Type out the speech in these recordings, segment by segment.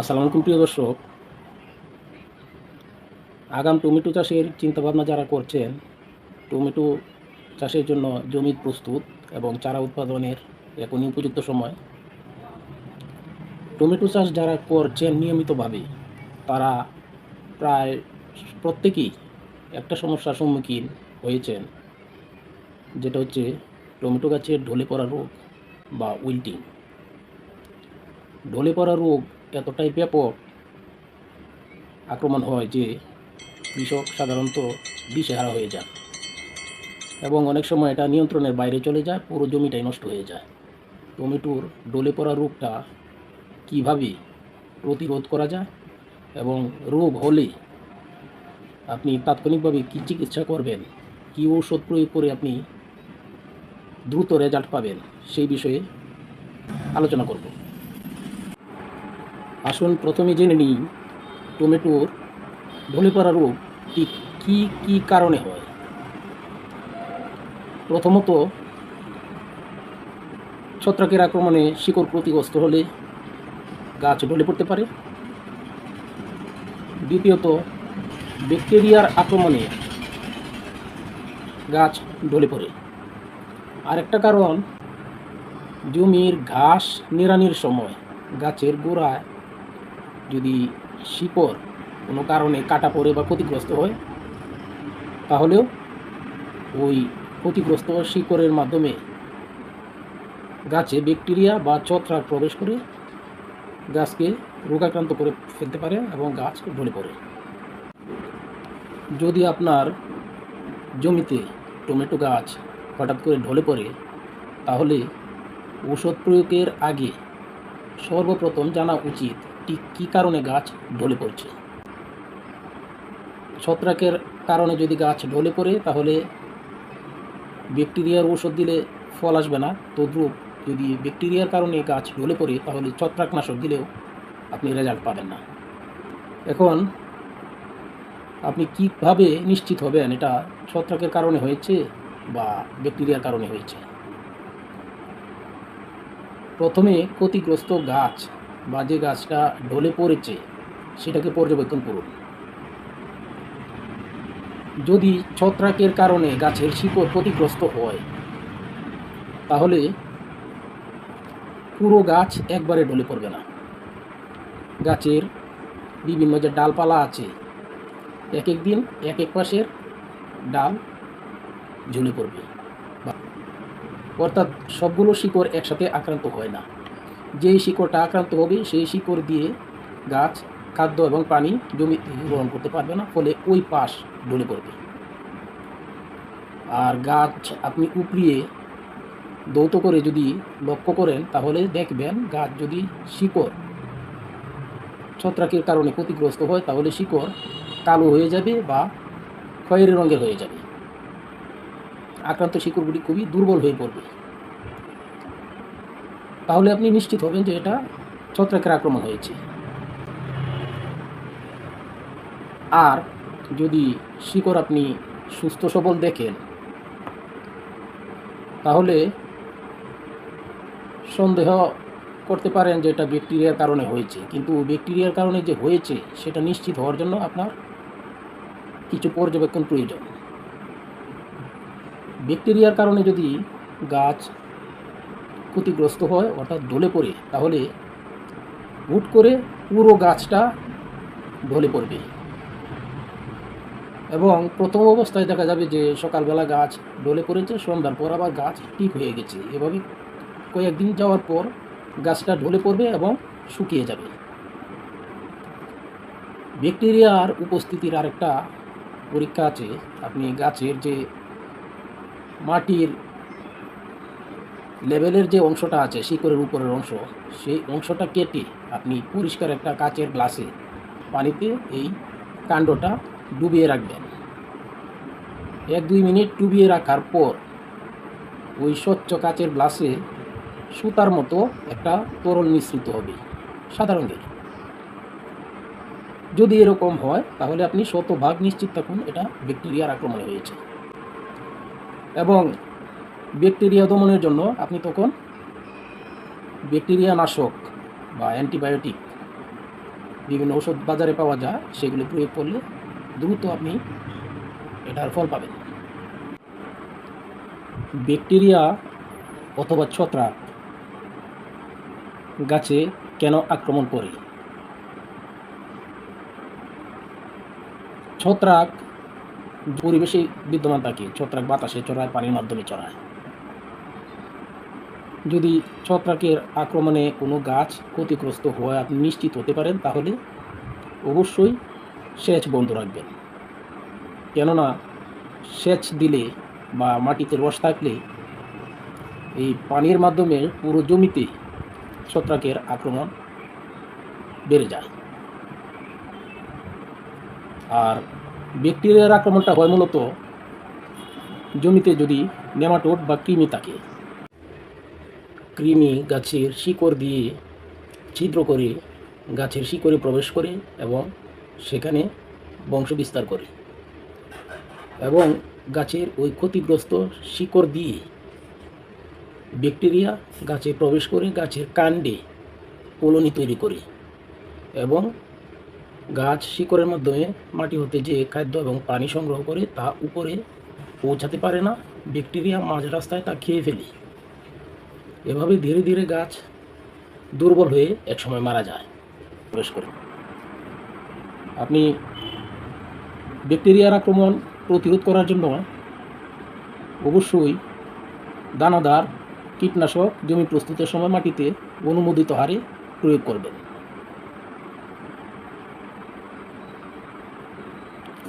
আসসালামু আলাইকুম, প্রিয় দর্শক। আগাম টমেটো চাষের চিন্তাভাবনা যারা করছেন, টমেটো চাষের জন্য জমি প্রস্তুত এবং চারা উৎপাদনের এখনই উপযুক্ত সময়। টমেটো চাষ যারা করছেন নিয়মিতভাবে, তারা প্রায় প্রত্যেকেই একটা সমস্যার সম্মুখীন হয়েছেন, যেটা হচ্ছে টমেটো গাছের ঢলে পড়া রোগ বা উইল্টিং ঢলে পড়া রোগ এতটাই ব্যাপক আক্রমণ হয় যে কৃষক সাধারণত দিশেহারা হয়ে যান এবং অনেক সময় এটা নিয়ন্ত্রণের বাইরে চলে যায়, পুরো জমিটাই নষ্ট হয়ে যায়। টমেটোর ডলে পড়া রোগটা কীভাবে প্রতিরোধ করা যায় এবং রোগ হলে আপনি তাৎক্ষণিকভাবে কী চিকিৎসা করবেন, কী ঔষধ প্রয়োগ করে আপনি দ্রুত রেজাল্ট পাবেন, সেই বিষয়ে আলোচনা করব। আসুন, প্রথমে জেনে নিই টমেটোর ঢলে পড়া রোগ কী কী কারণে হয়? প্রথমত, ছত্রাকের আক্রমণে শিকড় ক্ষতিগ্রস্ত হলে গাছ ঢলে পড়তে পারে। দ্বিতীয়ত, ব্যাকটেরিয়ার আক্রমণে গাছ ঢলে পড়ে। আরেকটা কারণ, জমির ঘাস নিড়ানির সময় গাছের গোড়ায় যদি শিকড় কোনো কারণে কাটা পড়ে বা ক্ষতিগ্রস্ত হয়, তাহলেও ওই ক্ষতিগ্রস্ত শিকড়ের মাধ্যমে গাছে ব্যাকটেরিয়া বা ছত্রাক প্রবেশ করে গাছকে রোগাক্রান্ত করে ফেলতে পারে এবং গাছ ঢলে পড়ে। যদি আপনার জমিতে টমেটো গাছ হঠাৎ করে ঢলে পড়ে, তাহলে ওষুধ প্রয়োগের আগে সর্বপ্রথম জানা উচিত ঠিক কী কারণে গাছ ঢলে পড়ছে? ছত্রাকের কারণে যদি গাছ ঢলে পড়ে, তাহলে ব্যাকটেরিয়ার ওষুধ দিলে ফল আসবে না। তদ্রুপ যদি ব্যাকটেরিয়ার কারণে গাছ ঢলে পড়ে, তাহলে ছত্রাকনাশক দিলেও আপনি রেজাল্ট পাবেন না। এখন আপনি কীভাবে নিশ্চিত হবেন এটা ছত্রাকের কারণে হয়েছে বা ব্যাকটেরিয়ার কারণে হয়েছে? প্রথমে ক্ষতিগ্রস্ত গাছ বা যে গাছটা ঢলে পড়েছে, সেটাকে পর্যবেক্ষণ করুন। যদি ছত্রাকের কারণে গাছের শিকড় ক্ষতিগ্রস্ত হয়, তাহলে পুরো গাছ একবারে ঢলে পড়বে না। গাছের বিভিন্ন যে ডালপালা আছে, এক এক দিন, এক এক পাশের ডাল ঝুলে পড়বে। অর্থাৎ সবগুলো শিকড় একসাথে আক্রান্ত হয় না। যেই শিকড়টা আক্রান্ত হবে, সেই শিকড় দিয়ে গাছ, খাদ্য এবং পানি জমি গ্রহণ করতে পারবে না, ফলে ওই পাশ ঢলে পড়বে। আর গাছ আপনি উপড়িয়ে দৌত করে যদি লক্ষ্য করেন, তাহলে দেখবেন গাছ যদি শিকড় ছত্রাকের কারণে ক্ষতিগ্রস্ত হয়, তাহলে শিকড় কালো হয়ে যাবে বা খয়েরি রঙের হয়ে যাবে। আক্রান্ত শিকড়গুলি খুবই দুর্বল হয়ে পড়বে। তাহলে আপনি নিশ্চিত হবেন যে এটা ছত্রাকের আক্রমণ হয়েছে। আর যদি শিকড় আপনি সুস্থ সবল দেখেন, তাহলে সন্দেহ করতে পারেন যে এটা ব্যাকটেরিয়ার কারণে হয়েছে। কিন্তু ব্যাকটেরিয়ার কারণে যে হয়েছে, সেটা নিশ্চিত হওয়ার জন্য আপনার কিছু পর্যবেক্ষণ প্রয়োজন। ব্যাকটেরিয়ার কারণে যদি গাছ ক্ষতিগ্রস্ত হয়, অর্থাৎ ঢলে পড়ে, তাহলে হুট করে পুরো গাছটা ঢলে পড়বে। এবং প্রথম অবস্থায় দেখা যাবে যে সকালবেলা গাছ ঢলে পড়েছে, সন্ধ্যার পর আবার গাছ ঠিক হয়ে গেছে। এভাবে কয়েকদিন যাওয়ার পর গাছটা ঢলে পড়বে এবং শুকিয়ে যাবে। ব্যাকটেরিয়ার উপস্থিতির আরেকটা পরীক্ষা আছে। আপনি গাছের যে মাটির লেভেলের যে অংশটা আছে, শিকড়ের উপরের অংশ, সেই অংশটা কেটে আপনি পরিষ্কার একটা কাচের গ্লাসে পানিতে এই কাণ্ডটা ডুবিয়ে রাখবেন। এক দুই মিনিট ডুবিয়ে রাখার পর ওই স্বচ্ছ কাচের গ্লাসে সুতার মতো একটা তরল মিশ্রিত হবে রঙের। যদি এরকম হয়, তাহলে আপনি শতভাগ নিশ্চিত থাকুন, এটা ব্যাকটেরিয়ার আক্রমণে হয়েছে। এবং ব্যাকটেরিয়া দমনের জন্য আপনি তখন ব্যাকটেরিয়া নাশক বা অ্যান্টিবায়োটিক, বিভিন্ন ওষুধ বাজারে পাওয়া যায়, সেগুলো প্রয়োগ করলে দ্রুত আপনি এটার ফল পাবেন। ব্যাকটেরিয়া অথবা ছত্রাক গাছে কেন আক্রমণ করে? ছত্রাক পরিবেশে বিদ্যমান থাকে, ছত্রাক বাতাসে চড়ায়, পানির মাধ্যমে চড়ায়। যদি ছত্রাকের আক্রমণে কোনো গাছ ক্ষতিগ্রস্ত হওয়া আপনি নিশ্চিত হতে পারেন, তাহলে অবশ্যই সেচ বন্ধ রাখবেন। কেননা সেচ দিলে বা মাটিতে রস থাকলে এই পানির মাধ্যমে পুরো জমিতে ছত্রাকের আক্রমণ বেড়ে যায়। আর ব্যাকটেরিয়ার আক্রমণটা হয় মূলত জমিতে যদি নেমাটোড বা কৃমি থাকে। কৃমি গাছের শিকড় দিয়ে ছিদ্র করে গাছের শিকড়ে প্রবেশ করে এবং সেখানে বংশ বিস্তার করে। এবং গাছের ওই ক্ষতিগ্রস্ত শিকড় দিয়ে ব্যাকটেরিয়া গাছে প্রবেশ করে গাছের কাণ্ডে কলোনি তৈরি করে এবং গাছ শিকড়ের মাধ্যমে মাটি হতে যে খাদ্য এবং পানি সংগ্রহ করে তা উপরে পৌঁছাতে পারে না, ব্যাকটেরিয়া মাঝ রাস্তায় তা খেয়ে ফেলে। এভাবে ধীরে ধীরে গাছ দুর্বল হয়ে একসময় মারা যায়। প্রবেশ করে। আপনি ব্যাকটেরিয়ার আক্রমণ প্রতিরোধ করার জন্য অবশ্যই দানাদার কীটনাশক জমি প্রস্তুতের সময় মাটিতে অনুমোদিত হারে প্রয়োগ করবেন।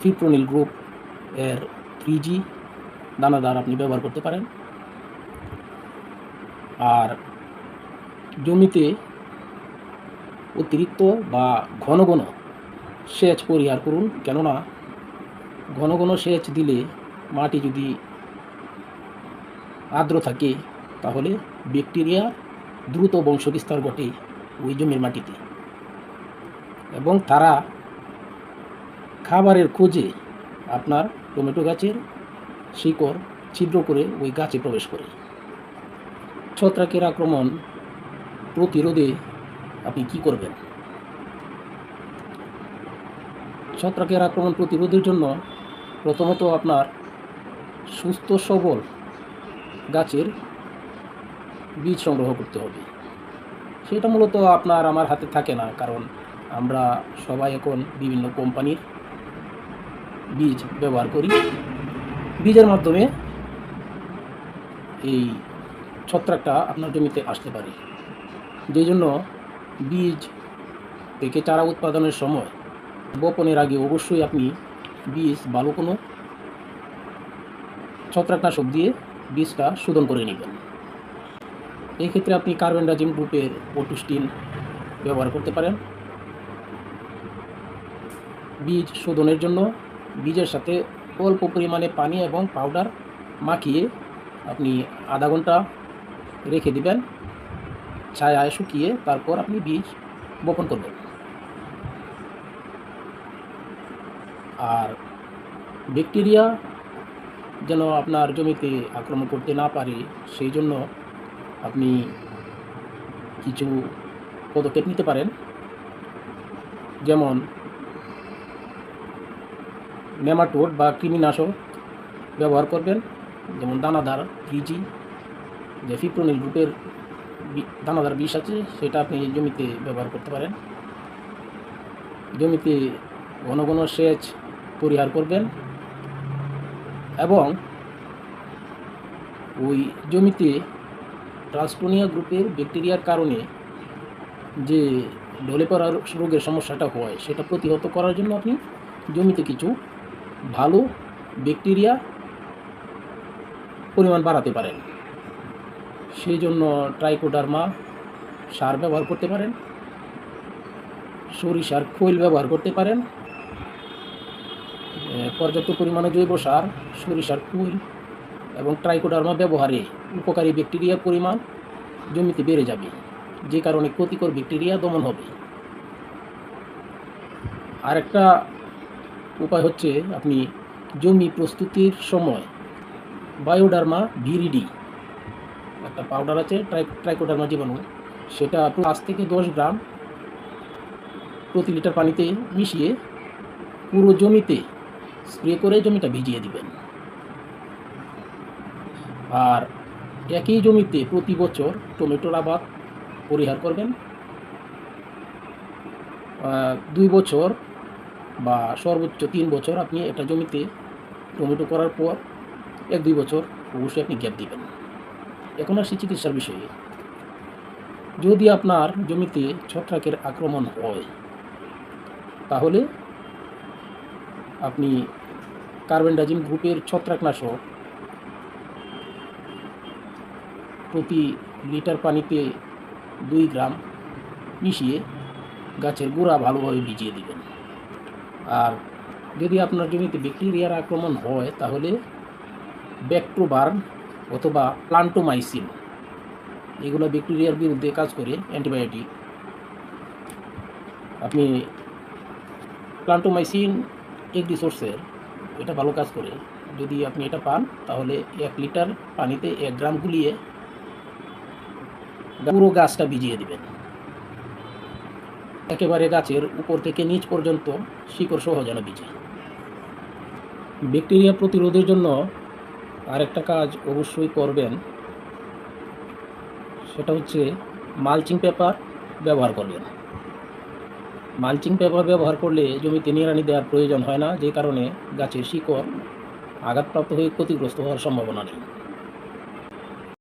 ফিপ্রোনিল গ্রুপ এর থ্রি জি দানাদার আপনি ব্যবহার করতে পারেন। আর জমিতে অতিরিক্ত বা ঘন ঘন সেচ পরিহার করুন। কেননা ঘন ঘন সেচ দিলে মাটি যদি আর্দ্র থাকে, তাহলে ব্যাকটেরিয়া দ্রুত বংশবিস্তার ঘটে ওই জমির মাটিতে। এবং তারা খাবারের খোঁজে আপনার টমেটো গাছের শিকড় ছিদ্র করে ওই গাছে প্রবেশ করে। ছত্রাকের আক্রমণ প্রতিরোধে আপনি কি করবেন? ছত্রাকের আক্রমণ প্রতিরোধের জন্য প্রথমত আপনার সুস্থ সবল গাছের বীজ সংগ্রহ করতে হবে। সেটা মূলত আপনার আমার হাতে থাকে না, কারণ আমরা সবাই এখন বিভিন্ন কোম্পানির বীজ ব্যবহার করি। বীজের মাধ্যমে এই ছত্রাকটা আপনার জমিতে আসতে পারে। যেই জন্য বীজ থেকে চারা উৎপাদনের সময় বপনের আগে অবশ্যই আপনি বীজ ভালো কোনো ছত্রাকনাশক দিয়ে বীজটা শোধন করে নেবেন। এই ক্ষেত্রে আপনি কার্বেন্ডাজিম গ্রুপের পটুস্টিন ব্যবহার করতে পারেন। বীজ শোধনের জন্য বীজের সাথে অল্প পরিমাণে পানি এবং পাউডার মাখিয়ে আপনি আধা ঘণ্টা রেখে দিবেন, ছায়ায় শুকিয়ে তারপর আপনি বীজ বপন করবেন। আর ব্যাকটেরিয়া যেন আপনার জমিতে আক্রমণ করতে না পারে, সেই জন্য আপনি কিছু পদক্ষেপ নিতে পারেন। যেমন নেমাটোড বা কৃমিনাশক ব্যবহার করবেন, যেমন দানাদার, থ্রিজি যে ফিপ্রোনিল গ্রুপের দানাদার বিষ আছে, সেটা আপনি জমিতে ব্যবহার করতে পারেন। জমিতে ঘন ঘন সেচ পরিহার করবেন এবং ওই জমিতে ট্রান্সটোনিয়া গ্রুপের ব্যাকটেরিয়ার কারণে যে ঢলে রোগের সমস্যাটা হয়, সেটা প্রতিহত করার জন্য আপনি জমিতে কিছু ভালো ব্যাকটেরিয়া পরিমাণ বাড়াতে পারেন। সেই জন্য ট্রাইকোডার্মা সার ব্যবহার করতে পারেন। সরিষার খৈল ব্যবহার করতে পারেন। পর্যাপ্ত পরিমাণে জৈব সার সরিষার খৈল এবং ট্রাইকোডার্মা ব্যবহারে উপকারী ব্যাকটেরিয়ার পরিমাণ জমিতে বেড়ে যাবে। যে কারণে ক্ষতিকর ব্যাকটেরিয়া দমন হবে। আরেকটা উপায় হচ্ছে আপনি জমি প্রস্তুতির সময় বায়োডার্মা ভিরিডি একটা পাউডার আছে ট্রাই ট্রাইকোডার্মা জীবাণু। সেটা আপনি পাঁচ থেকে দশ গ্রাম প্রতি লিটার পানিতে মিশিয়ে পুরো জমিতে স্প্রে করে জমিটা ভিজিয়ে দিবেন। আর একই জমিতে প্রতি বছর টমেটোর আবাদ পরিহার করবেন। দুই বছর বা সর্বোচ্চ তিন বছর আপনি একটা জমিতে টমেটো করার পর এক দুই বছর অবশ্যই আপনি গ্যাপ দিবেন। এখন চিকিৎসার বিষয়ে। যদি আপনার জমিতে ছত্রাকের আক্রমণ হয়, তাহলে আপনি কার্বেন্ডাজিম গ্রুপের ছত্রাকনাশক প্রতি লিটার পানিতে দুই গ্রাম মিশিয়ে গাছের গোড়া ভালোভাবে ভিজিয়ে দিবেন। আর যদি আপনার জমিতে ব্যাকটেরিয়ার আক্রমণ হয়, তাহলে ব্যাক্টোবার্ন অথবা প্লান্টোমাইসিন। এগুলো ব্যাকটেরিয়ার বিরুদ্ধে কাজ করে অ্যান্টিবায়োটিক। আপনি প্লান্টোমাইসিন এক রিসোর্সের এটা ভালো কাজ করে। যদি আপনি এটা পান, তাহলে এক লিটার পানিতে এক গ্রাম গুলিয়ে পুরো গাছটা ভিজিয়ে দিবেন। একেবারে গাছের উপর থেকে নিচ পর্যন্ত শিকড় সহ যেন ভিজে। ব্যাকটেরিয়া প্রতিরোধের জন্য আরেকটা কাজ অবশ্যই করবেন, সেটা হচ্ছে মালচিং পেপার ব্যবহার করবেন। মালচিং পেপার ব্যবহার করলে জমিতে নিড়ানি দেওয়ার প্রয়োজন হয় না, যে কারণে গাছের শিকড় আঘাতপ্রাপ্ত হয়ে ক্ষতিগ্রস্ত হওয়ার সম্ভাবনা নেই।